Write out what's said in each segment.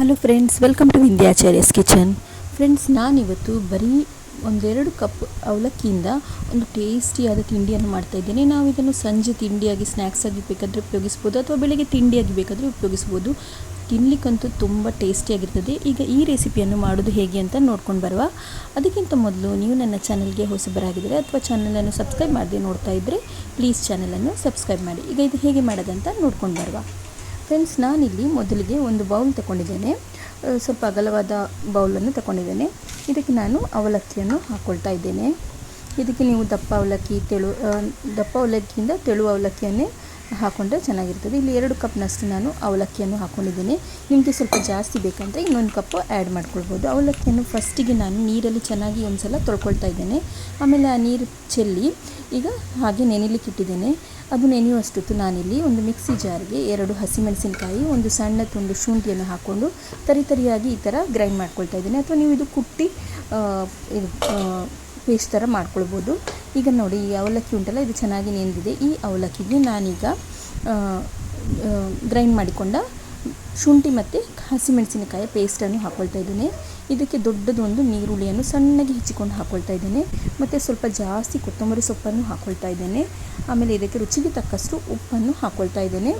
Hello friends welcome to Vindhyacharyas kitchen friends ನಾನಿವತ್ತು ಬರೀ ಒಂದೆರಡು ಕಪ್ ಅವಲಕ್ಕಿಯಿಂದ ಒಂದು ಟೇಸ್ಟಿಯಾದ ತಿಂಡಿಯನ್ನು ಮಾಡ್ತಾ ಇದ್ದೇನೆ. ನಾವು ಇದನ್ನು ಸಂಜೆ ತಿಂಡಿಯಾಗಿ ಸ್ನ್ಯಾಕ್ಸ್ ಆಗಿ ಬೇಕಾದರೆ ಉಪಯೋಗಿಸ್ಬೋದು ಅಥವಾ ಬೆಳಗ್ಗೆ ತಿಂಡಿಯಾಗಿ ಬೇಕಾದರೆ ಉಪಯೋಗಿಸ್ಬೋದು. ತಿನ್ನಲಿಕ್ಕಂತೂ ತುಂಬ ಟೇಸ್ಟಿಯಾಗಿರ್ತದೆ ಈಗ ಈ ರೆಸಿಪಿಯನ್ನು ಮಾಡೋದು ಹೇಗೆ ಅಂತ ನೋಡ್ಕೊಂಡು ಬರುವ. ಅದಕ್ಕಿಂತ ಮೊದಲು ನೀವು ನನ್ನ ಚಾನಲ್ಗೆ ಹೊಸಬರಾಗಿದ್ದರೆ ಅಥವಾ ಚಾನಲನ್ನು ಸಬ್ಸ್ಕ್ರೈಬ್ ಮಾಡದೆ ನೋಡ್ತಾ ಇದ್ದರೆ ಪ್ಲೀಸ್ ಚಾನಲನ್ನು ಸಬ್ಸ್ಕ್ರೈಬ್ ಮಾಡಿ. ಈಗ ಇದು ಹೇಗೆ ಮಾಡೋದಂತ ನೋಡ್ಕೊಂಡು ಬರುವ. ಫ್ರೆಂಡ್ಸ್, ನಾನಿಲ್ಲಿ ಮೊದಲಿಗೆ ಒಂದು ಬೌಲ್ ತಗೊಂಡಿದ್ದೇನೆ. ಸ್ವಲ್ಪ ಅಗಲವಾದ ಬೌಲನ್ನು ತಗೊಂಡಿದ್ದೇನೆ. ಇದಕ್ಕೆ ನಾನು ಅವಲಕ್ಕಿಯನ್ನು ಹಾಕ್ಕೊಳ್ತಾ ಇದ್ದೇನೆ. ಇದಕ್ಕೆ ನೀವು ದಪ್ಪ ಅವಲಕ್ಕಿ, ತೆಳು ದಪ್ಪ ಅವಲಕ್ಕಿಯಿಂದ ತೆಳು ಅವಲಕ್ಕಿಯನ್ನೇ ಹಾಕ್ಕೊಂಡ್ರೆ ಚೆನ್ನಾಗಿರ್ತದೆ. ಇಲ್ಲಿ ಎರಡು ಕಪ್ನಷ್ಟು ನಾನು ಅವಲಕ್ಕಿಯನ್ನು ಹಾಕ್ಕೊಂಡಿದ್ದೇನೆ ನಿಮಗೆ ಸ್ವಲ್ಪ ಜಾಸ್ತಿ ಬೇಕಂದರೆ ಇನ್ನೊಂದು ಕಪ್ಪು ಆ್ಯಡ್ ಮಾಡ್ಕೊಳ್ಬೋದು. ಅವಲಕ್ಕಿಯನ್ನು ಫಸ್ಟಿಗೆ ನಾನು ನೀರಲ್ಲಿ ಚೆನ್ನಾಗಿ ಒಂದು ಸಲ ತೊಳ್ಕೊಳ್ತಾ ಇದ್ದೇನೆ. ಆಮೇಲೆ ಆ ನೀರು ಚೆಲ್ಲಿ ಈಗ ಹಾಗೆ ನೆನೆಲಿಕ್ಕೆ ಇಟ್ಟಿದ್ದೇನೆ. ಅದು ನೆನೆಯುವಷ್ಟೊತ್ತು ನಾನಿಲ್ಲಿ ಒಂದು ಮಿಕ್ಸಿ ಜಾರಿಗೆ ಎರಡು ಹಸಿಮೆಣಸಿನಕಾಯಿ, ಒಂದು ಸಣ್ಣ ತುಂಡು ಶುಂಠಿಯನ್ನು ಹಾಕ್ಕೊಂಡು ತರಿ ತರಿಯಾಗಿ ಈ ಥರ ಗ್ರೈಂಡ್ ಮಾಡ್ಕೊಳ್ತಾ ಇದ್ದೀನಿ. ಅಥವಾ ನೀವು ಇದು ಕುಟ್ಟಿ ಇದು ಪೇಸ್ಟ್ ಥರ ಮಾಡ್ಕೊಳ್ಬೋದು. ಈಗ ನೋಡಿ, ಈ ಅವಲಕ್ಕಿ ಉಂಟಲ್ಲ, ಇದು ಚೆನ್ನಾಗಿ ನೆಂದಿದೆ. ಈ ಅವಲಕ್ಕಿಗೆ ನಾನೀಗ ಗ್ರೈಂಡ್ ಮಾಡಿಕೊಂಡ ಶುಂಠಿ ಮತ್ತು ಹಸಿಮೆಣಸಿನಕಾಯಿ ಪೇಸ್ಟನ್ನು ಹಾಕ್ಕೊಳ್ತಾ ಇದ್ದೇನೆ. ಇದಕ್ಕೆ ದೊಡ್ಡದೊಂದು ನೀರುಳ್ಳಿಯನ್ನು ಸಣ್ಣಗೆ ಹೆಚ್ಚಿಕೊಂಡು ಹಾಕ್ಕೊಳ್ತಾ ಇದ್ದೇನೆ. ಮತ್ತು ಸ್ವಲ್ಪ ಜಾಸ್ತಿ ಕೊತ್ತಂಬರಿ ಸೊಪ್ಪನ್ನು ಹಾಕ್ಕೊಳ್ತಾ ಇದ್ದೇನೆ. ಆಮೇಲೆ ಇದಕ್ಕೆ ರುಚಿಗೆ ತಕ್ಕಷ್ಟು ಉಪ್ಪನ್ನು ಹಾಕ್ಕೊಳ್ತಾ ಇದ್ದೇನೆ.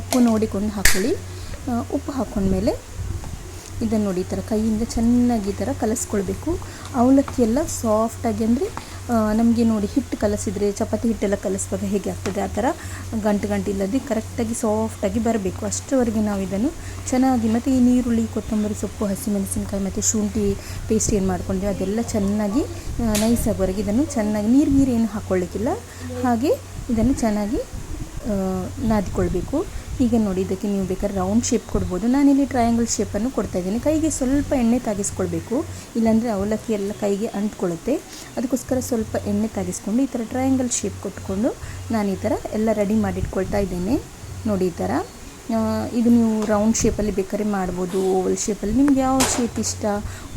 ಉಪ್ಪು ನೋಡಿಕೊಂಡು ಹಾಕ್ಕೊಳ್ಳಿ ಉಪ್ಪು ಹಾಕ್ಕೊಂಡ್ಮೇಲೆ ಇದನ್ನು ನೋಡಿ ಈ ಥರ ಕೈಯಿಂದ ಚೆನ್ನಾಗಿ ಈ ಥರ ಕಲಸ್ಕೊಳ್ಬೇಕು. ಅವಲಕ್ಕಿ ಎಲ್ಲ ಸಾಫ್ಟಾಗಿ ಅಂದರೆ ನಮಗೆ ನೋಡಿ ಹಿಟ್ಟು ಕಲಸಿದರೆ, ಚಪಾತಿ ಹಿಟ್ಟೆಲ್ಲ ಕಲಿಸುವಾಗ ಹೇಗೆ ಆಗ್ತದೆ, ಆ ಥರ ಗಂಟು ಗಂಟು ಇಲ್ಲದೆ ಕರೆಕ್ಟಾಗಿ ಸಾಫ್ಟಾಗಿ ಬರಬೇಕು. ಅಷ್ಟರವರೆಗೆ ನಾವು ಇದನ್ನು ಚೆನ್ನಾಗಿ ಮತ್ತು ಈ ನೀರುಳ್ಳಿ, ಕೊತ್ತಂಬರಿ ಸೊಪ್ಪು, ಹಸಿಮೆಣಸಿನಕಾಯಿ ಮತ್ತು ಶುಂಠಿ ಪೇಸ್ಟ್ ಏನು ಮಾಡ್ಕೊಂಡಿದ್ದೀವಿ ಅದೆಲ್ಲ ಚೆನ್ನಾಗಿ ನೈಸ್ ಆಗೋವರೆಗೆ ಇದನ್ನು ಚೆನ್ನಾಗಿ ನೀರು ಏನು ಹಾಕ್ಕೊಳ್ಳಿಕ್ಕಿಲ್ಲ ಹಾಗೆ ಇದನ್ನು ಚೆನ್ನಾಗಿ ನಾದಿಕೊಳ್ಬೇಕು. ಈಗ ನೋಡಿ, ಇದಕ್ಕೆ ನೀವು ಬೇಕಾದ್ರೆ ರೌಂಡ್ ಶೇಪ್ ಕೊಡ್ಬೋದು. ನಾನಿಲ್ಲಿ ಟ್ರಯಾಂಗಲ್ ಶೇಪನ್ನು ಕೊಡ್ತಾ ಇದ್ದೀನಿ. ಕೈಗೆ ಸ್ವಲ್ಪ ಎಣ್ಣೆ ತಾಗಿಸ್ಕೊಳ್ಬೇಕು. ಇಲ್ಲಾಂದರೆ ಅವಲಕ್ಕಿ ಎಲ್ಲ ಕೈಗೆ ಅಂಟ್ಕೊಳ್ಳುತ್ತೆ. ಅದಕ್ಕೋಸ್ಕರ ಸ್ವಲ್ಪ ಎಣ್ಣೆ ತಾಗಿಸ್ಕೊಂಡು ಈ ಥರ ಟ್ರಯಾಂಗಲ್ ಶೇಪ್ ಕೊಟ್ಕೊಂಡು ನಾನು ಈ ಥರ ಎಲ್ಲ ರೆಡಿ ಮಾಡಿಟ್ಕೊಳ್ತಾ ಇದ್ದೇನೆ. ನೋಡಿ ಈ ಥರ. ಇದು ನೀವು ರೌಂಡ್ ಶೇಪಲ್ಲಿ ಬೇಕಾದ್ರೆ ಮಾಡ್ಬೋದು ಓವಲ್ ಶೇಪಲ್ಲಿ ನಿಮ್ಗೆ ಯಾವ ಶೇಪ್ ಇಷ್ಟ,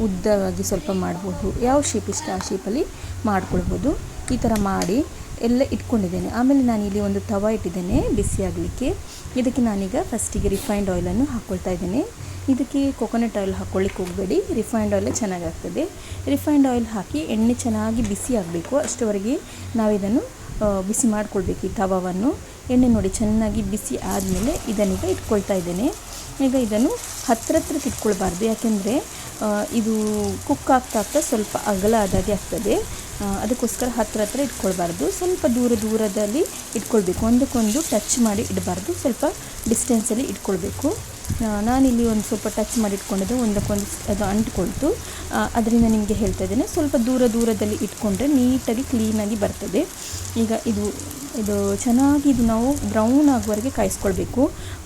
ಉದ್ದವಾಗಿ ಸ್ವಲ್ಪ ಮಾಡ್ಬೋದು. ಯಾವ ಶೇಪ್ ಇಷ್ಟ ಆ ಶೇಪಲ್ಲಿ ಮಾಡ್ಕೊಳ್ಬೋದು. ಈ ಥರ ಮಾಡಿ ಎಲ್ಲ ಇಟ್ಕೊಂಡಿದ್ದೇನೆ. ಆಮೇಲೆ ನಾನು ಇಲ್ಲಿ ಒಂದು ತವ ಇಟ್ಟಿದ್ದೇನೆ ಬಿಸಿ ಆಗಲಿಕ್ಕೆ. ಇದಕ್ಕೆ ನಾನೀಗ ಫಸ್ಟಿಗೆ ರಿಫೈನ್ಡ್ ಆಯಿಲನ್ನು ಹಾಕ್ಕೊಳ್ತಾ ಇದ್ದೇನೆ. ಇದಕ್ಕೆ ಕೊಕೊನಟ್ ಆಯಿಲ್ ಹಾಕ್ಕೊಳ್ಳಿಕ್ಕೆ ಹೋಗಬೇಡಿ. ರಿಫೈನ್ಡ್ ಆಯಿಲ್ ಚೆನ್ನಾಗಾಗ್ತದೆ. ರಿಫೈನ್ಡ್ ಆಯಿಲ್ ಹಾಕಿ ಎಣ್ಣೆ ಚೆನ್ನಾಗಿ ಬಿಸಿ ಆಗಬೇಕು. ಅಷ್ಟರವರೆಗೆ ನಾವಿದನ್ನು ಬಿಸಿ ಮಾಡಿಕೊಳ್ಬೇಕು ಈ ತವವನ್ನು. ಎಣ್ಣೆ ನೋಡಿ ಚೆನ್ನಾಗಿ ಬಿಸಿ ಆದಮೇಲೆ ಇದನ್ನೀಗ ಇಟ್ಕೊಳ್ತಾ ಇದ್ದೇನೆ. ಈಗ ಇದನ್ನು ಹತ್ರ ಹತ್ರಕ್ಕೆ ಇಟ್ಕೊಳ್ಬಾರ್ದು ಯಾಕೆಂದರೆ ಇದು ಕುಕ್ ಆಗ್ತಾ ಆಗ್ತಾ ಸ್ವಲ್ಪ ಅಗಲ ಆದಾಗೆ ಆಗ್ತದೆ. ಅದಕ್ಕೋಸ್ಕರ ಹತ್ರ ಹತ್ರ ಇಟ್ಕೊಳ್ಬಾರ್ದು. ಸ್ವಲ್ಪ ದೂರ ದೂರದಲ್ಲಿ ಇಟ್ಕೊಳ್ಬೇಕು. ಒಂದಕ್ಕೊಂದು ಟಚ್ ಮಾಡಿ ಇಡಬಾರ್ದು. ಸ್ವಲ್ಪ ಡಿಸ್ಟೆನ್ಸಲ್ಲಿ ಇಟ್ಕೊಳ್ಬೇಕು. ನಾನಿಲ್ಲಿ ಒಂದು ಸ್ವಲ್ಪ ಟಚ್ ಮಾಡಿ ಇಟ್ಕೊಂಡಿದ್ದು ಒಂದಕ್ಕೊಂದು ಅದು ಅಂಟ್ಕೊಳ್ತು. ಅದರಿಂದ ನಿಮಗೆ ಹೇಳ್ತಾ ಇದ್ದೇನೆ. ಸ್ವಲ್ಪ ದೂರ ದೂರದಲ್ಲಿ ಇಟ್ಕೊಂಡ್ರೆ ನೀಟಾಗಿ ಕ್ಲೀನಾಗಿ ಬರ್ತದೆ. ಈಗ ಇದು ಇದು ಚೆನ್ನಾಗಿ ಇದು ನಾವು ಬ್ರೌನ್ ಆಗುವವರೆಗೆ ಕಾಯಿಸ್ಕೊಳ್ಬೇಕು.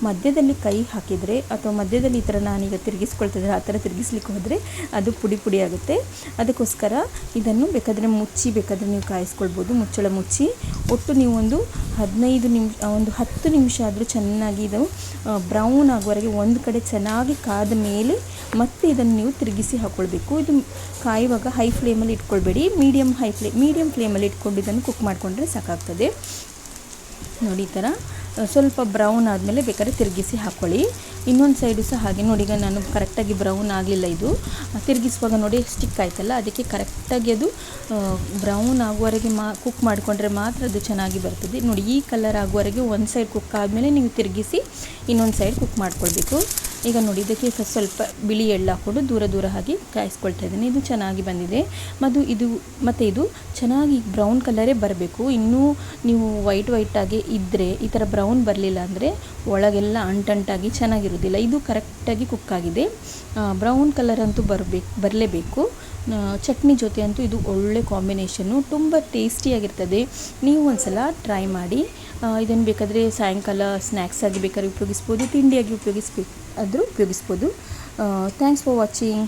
ಮಧ್ಯದಲ್ಲಿ ಕೈ ಹಾಕಿದರೆ ಅಥವಾ ಮಧ್ಯದಲ್ಲಿ ಈ ಥರ ನಾನೀಗ ತಿರುಗಿಸ್ಕೊಳ್ತಿದ್ರೆ ಆ ಥರ ತಿರುಗಿಸ್ಲಿಕ್ಕೆ ಹೋದರೆ ಅದು ಪುಡಿ ಪುಡಿ ಆಗುತ್ತೆ. ಅದಕ್ಕೋಸ್ಕರ ಇದನ್ನು ಬೇಕಾದರೆ ಮುಚ್ಚಿ, ಬೇಕಾದರೆ ನೀವು ಕಾಯಿಸ್ಕೊಳ್ಬೋದು, ಮುಚ್ಚಳ ಮುಚ್ಚಿ. ಒಟ್ಟು ನೀವು ಒಂದು ಹದಿನೈದು ನಿಮಿಷ ಒಂದು ಹತ್ತು ನಿಮಿಷ ಆದರೂ ಚೆನ್ನಾಗಿ ಇದು ಬ್ರೌನ್ ಆಗುವವರೆಗೆ ಒಂದು ಕಡೆ ಚೆನ್ನಾಗಿ ಕಾದ ಮೇಲೆ ಮತ್ತೆ ಇದನ್ನು ನೀವು ತಿರುಗಿಸಿ ಹಾಕ್ಕೊಳ್ಬೇಕು ಇದು ಕಾಯುವಾಗ ಹೈ ಫ್ಲೇಮಲ್ಲಿ ಇಟ್ಕೊಳ್ಬೇಡಿ. ಮೀಡಿಯಮ್ ಹೈ ಫ್ಲೇ ಮೀಡಿಯಮ್ ಫ್ಲೇಮಲ್ಲಿ ಇಟ್ಕೊಂಡು ಇದನ್ನು ಕುಕ್ ಮಾಡಿಕೊಂಡ್ರೆ ಸಾಕಾಗ್ತದೆ. ನೋಡಿ ಈ ಥರ, ಸ್ವಲ್ಪ ಬ್ರೌನ್ ಆದಮೇಲೆ ಬೇಕಾದ್ರೆ ತಿರುಗಿಸಿ ಹಾಕ್ಕೊಳ್ಳಿ ಇನ್ನೊಂದು ಸೈಡು ಸಹ ಹಾಗೆ ನೋಡಿ, ಈಗ ನಾನು ಕರೆಕ್ಟಾಗಿ ಬ್ರೌನ್ ಆಗಲಿಲ್ಲ ಇದು. ತಿರುಗಿಸುವಾಗ ನೋಡಿ ಸ್ಟಿಕ್ ಆಯ್ತಲ್ಲ, ಅದಕ್ಕೆ ಕರೆಕ್ಟಾಗಿ ಅದು ಬ್ರೌನ್ ಆಗುವವರೆಗೆ ಮಾ ಕುಕ್ ಮಾಡಿಕೊಂಡ್ರೆ ಮಾತ್ರ ಅದು ಚೆನ್ನಾಗಿ ಬರ್ತದೆ. ನೋಡಿ, ಈ ಕಲರ್ ಆಗುವವರೆಗೆ ಒಂದು ಸೈಡ್ ಕುಕ್ ಆದಮೇಲೆ ನೀವು ತಿರುಗಿಸಿ ಇನ್ನೊಂದು ಸೈಡ್ ಕುಕ್ ಮಾಡ್ಕೊಳ್ಬೇಕು. ಈಗ ನೋಡಿ, ಇದಕ್ಕೆ ಸ್ವಲ್ಪ ಬಿಳಿ ಎಳ್ಳು ಹಾಕ್ಕೊಂಡು ದೂರ ದೂರ ಹಾಕಿ ಕಾಯಿಸ್ಕೊಳ್ತಾ ಇದ್ದೀನಿ. ಇದು ಚೆನ್ನಾಗಿ ಬಂದಿದೆ. ಮತ್ತು ಇದು ಮತ್ತು ಇದು ಚೆನ್ನಾಗಿ ಬ್ರೌನ್ ಕಲರೇ ಬರಬೇಕು. ಇನ್ನೂ ನೀವು ವೈಟ್ ವೈಟಾಗಿ ಇದ್ದರೆ ಈ ಥರ ಬ್ರೌನ್ ಬರಲಿಲ್ಲ ಅಂದರೆ ಒಳಗೆಲ್ಲ ಅಂಟಂಟಾಗಿ ಚೆನ್ನಾಗಿರೋದಿಲ್ಲ ಇದು ಕರೆಕ್ಟಾಗಿ ಕುಕ್ ಆಗಿದೆ. ಬ್ರೌನ್ ಕಲರ್ ಅಂತೂ ಬರಬೇಕು, ಬರಲೇಬೇಕು. ಚಟ್ನಿ ಜೊತೆ ಅಂತೂ ಇದು ಒಳ್ಳೆ ಕಾಂಬಿನೇಷನ್ನು ತುಂಬ ಟೇಸ್ಟಿಯಾಗಿರ್ತದೆ ನೀವು ಒಂದ್ಸಲ ಟ್ರೈ ಮಾಡಿ ಇದನ್ನು ಬೇಕಾದರೆ ಸಾಯಂಕಾಲ ಸ್ನ್ಯಾಕ್ಸ್ ಆಗಿ ಬೇಕಾದ್ರೆ ಉಪಯೋಗಿಸ್ಬೋದು, ತಿಂಡಿಯಾಗಿ ಉಪಯೋಗಿಸ್ಬೇಕು ಆದರೂ ಉಪಯೋಗಿಸ್ಬೋದು. Thanks for watching